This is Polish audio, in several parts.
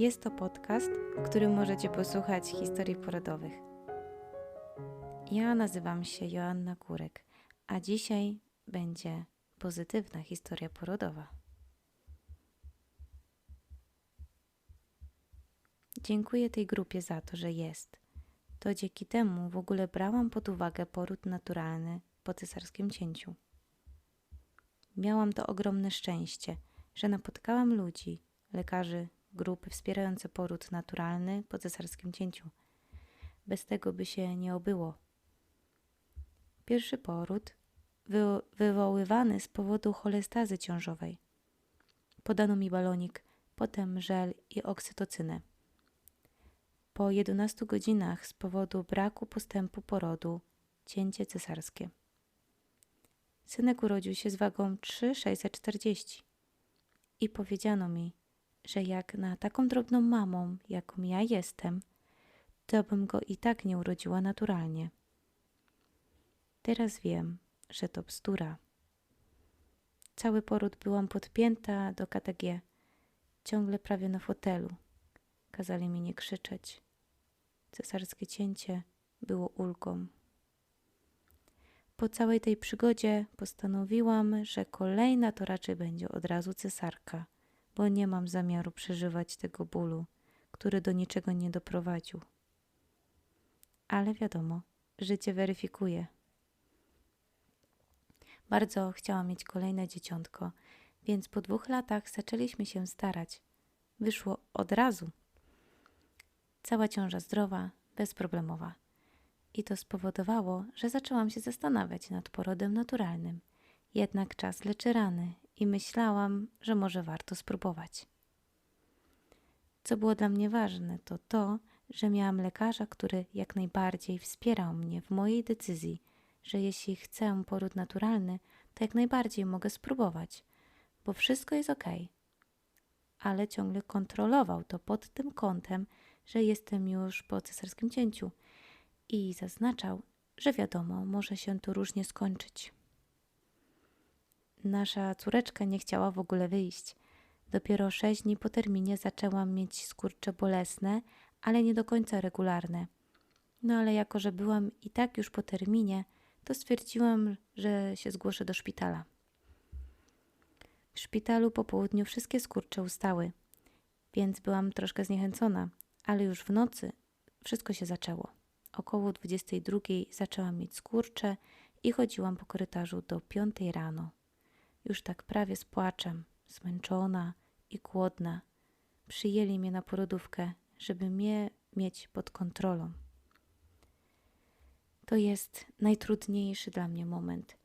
Jest to podcast, w którym możecie posłuchać historii porodowych. Ja nazywam się Joanna Kurek, a dzisiaj będzie pozytywna historia porodowa. Dziękuję tej grupie za to, że jest. To dzięki temu w ogóle brałam pod uwagę poród naturalny po cesarskim cięciu. Miałam to ogromne szczęście, że napotkałam ludzi, lekarzy, grupy wspierające poród naturalny po cesarskim cięciu. Bez tego by się nie obyło. Pierwszy poród wy wywoływany z powodu cholestazy ciążowej. Podano mi balonik, potem żel i oksytocynę. Po 11 godzinach z powodu braku postępu porodu cięcie cesarskie. Synek urodził się z wagą 3,640 i powiedziano mi, że jak na taką drobną mamą, jaką ja jestem, to bym go i tak nie urodziła naturalnie. Teraz wiem, że to bzdura. Cały poród byłam podpięta do KTG, ciągle prawie na fotelu. Kazali mi nie krzyczeć. Cesarskie cięcie było ulgą. Po całej tej przygodzie postanowiłam, że kolejna to raczej będzie od razu cesarka, bo nie mam zamiaru przeżywać tego bólu, który do niczego nie doprowadził. Ale wiadomo, życie weryfikuje. Bardzo chciałam mieć kolejne dzieciątko, więc po dwóch latach zaczęliśmy się starać. Wyszło od razu. Cała ciąża zdrowa, bezproblemowa. I to spowodowało, że zaczęłam się zastanawiać nad porodem naturalnym. Jednak czas leczy rany i myślałam, że może warto spróbować. Co było dla mnie ważne, to to, że miałam lekarza, który jak najbardziej wspierał mnie w mojej decyzji, że jeśli chcę poród naturalny, to jak najbardziej mogę spróbować, bo wszystko jest ok. Ale ciągle kontrolował to pod tym kątem, że jestem już po cesarskim cięciu i zaznaczał, że wiadomo, może się to różnie skończyć. Nasza córeczka nie chciała w ogóle wyjść. Dopiero sześć dni po terminie zaczęłam mieć skurcze bolesne, ale nie do końca regularne. No ale jako, że byłam i tak już po terminie, to stwierdziłam, że się zgłoszę do szpitala. W szpitalu po południu wszystkie skurcze ustały, więc byłam troszkę zniechęcona, ale już w nocy wszystko się zaczęło. Około 22 zaczęłam mieć skurcze i chodziłam po korytarzu do 5 rano. Już tak prawie z płaczem, zmęczona i głodna. Przyjęli mnie na porodówkę, żeby mnie mieć pod kontrolą. To jest najtrudniejszy dla mnie moment,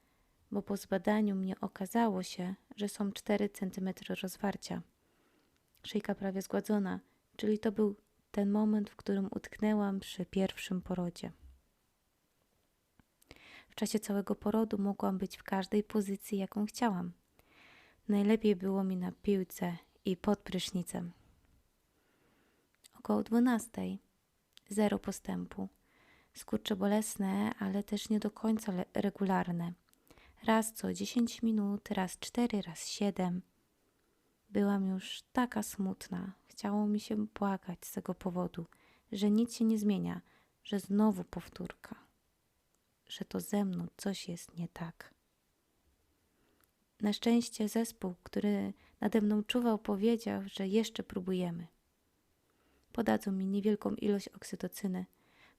bo po zbadaniu mnie okazało się, że są 4 cm rozwarcia. Szyjka prawie zgładzona, czyli to był ten moment, w którym utknęłam przy pierwszym porodzie. W czasie całego porodu mogłam być w każdej pozycji, jaką chciałam. Najlepiej było mi na piłce i pod prysznicem. Około dwunastej, zero postępu. Skurcze bolesne, ale też nie do końca regularne. Raz co 10 minut, raz 4, raz 7. Byłam już taka smutna. Chciało mi się płakać z tego powodu, że nic się nie zmienia, że znowu powtórka, że to ze mną coś jest nie tak. Na szczęście zespół, który nade mną czuwał, powiedział, że jeszcze próbujemy. Podadzą mi niewielką ilość oksytocyny,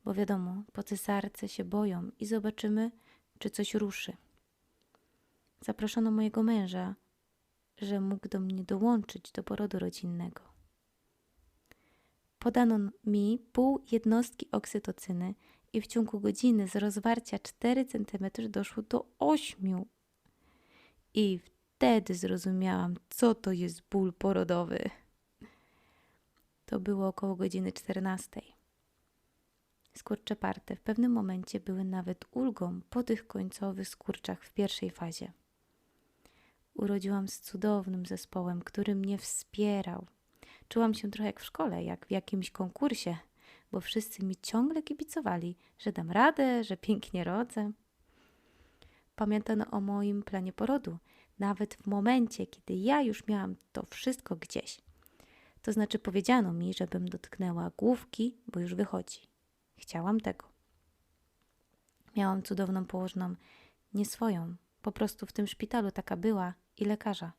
bo wiadomo, po cesarce się boją i zobaczymy, czy coś ruszy. Zaproszono mojego męża, że mógł do mnie dołączyć do porodu rodzinnego. Podano mi pół jednostki oksytocyny i w ciągu godziny z rozwarcia 4 cm doszło do 8. I wtedy zrozumiałam, co to jest ból porodowy. To było około godziny 14. Skurcze parte w pewnym momencie były nawet ulgą po tych końcowych skurczach w pierwszej fazie. Urodziłam z cudownym zespołem, który mnie wspierał. Czułam się trochę jak w szkole, jak w jakimś konkursie, bo wszyscy mi ciągle kibicowali, że dam radę, że pięknie rodzę. Pamiętano o moim planie porodu, nawet w momencie, kiedy ja już miałam to wszystko gdzieś. To znaczy powiedziano mi, żebym dotknęła główki, bo już wychodzi. Chciałam tego. Miałam cudowną położną, nie swoją, po prostu w tym szpitalu taka była i lekarza.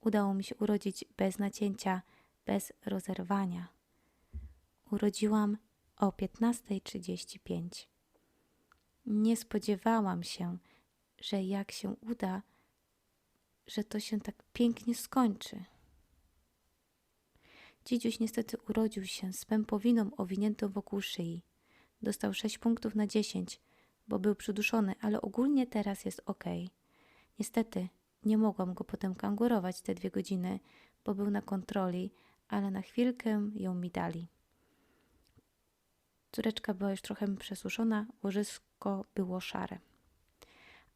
Udało mi się urodzić bez nacięcia, bez rozerwania. Urodziłam o 15.35. Nie spodziewałam się, że jak się uda, że to się tak pięknie skończy. Dzidziuś niestety urodził się z pępowiną owiniętą wokół szyi. Dostał 6 punktów na 10, bo był przyduszony, ale ogólnie teraz jest ok. Niestety nie mogłam go potem kangurować te dwie godziny, bo był na kontroli, ale na chwilkę ją mi dali. Córeczka była już trochę przesuszona, łożysko było szare.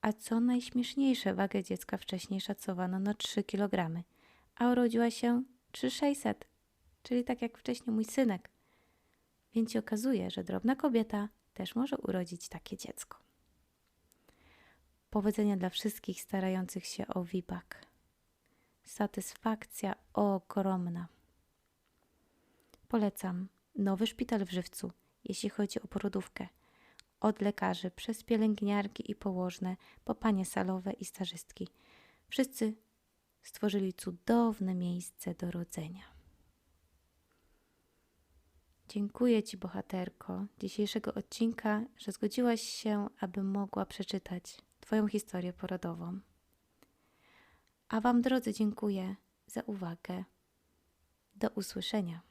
A co najśmieszniejsze, wagę dziecka wcześniej szacowano na 3 kg, a urodziła się 3600, czyli tak jak wcześniej mój synek. Więc się okazuje, że drobna kobieta też może urodzić takie dziecko. Powodzenia dla wszystkich starających się o WIBAK. Satysfakcja ogromna. Polecam nowy szpital w Żywcu, jeśli chodzi o porodówkę. Od lekarzy, przez pielęgniarki i położne, po panie salowe i stażystki. Wszyscy stworzyli cudowne miejsce do rodzenia. Dziękuję Ci, bohaterko, dzisiejszego odcinka, że zgodziłaś się, abym mogła przeczytać Twoją historię porodową. A Wam, drodzy, dziękuję za uwagę. Do usłyszenia.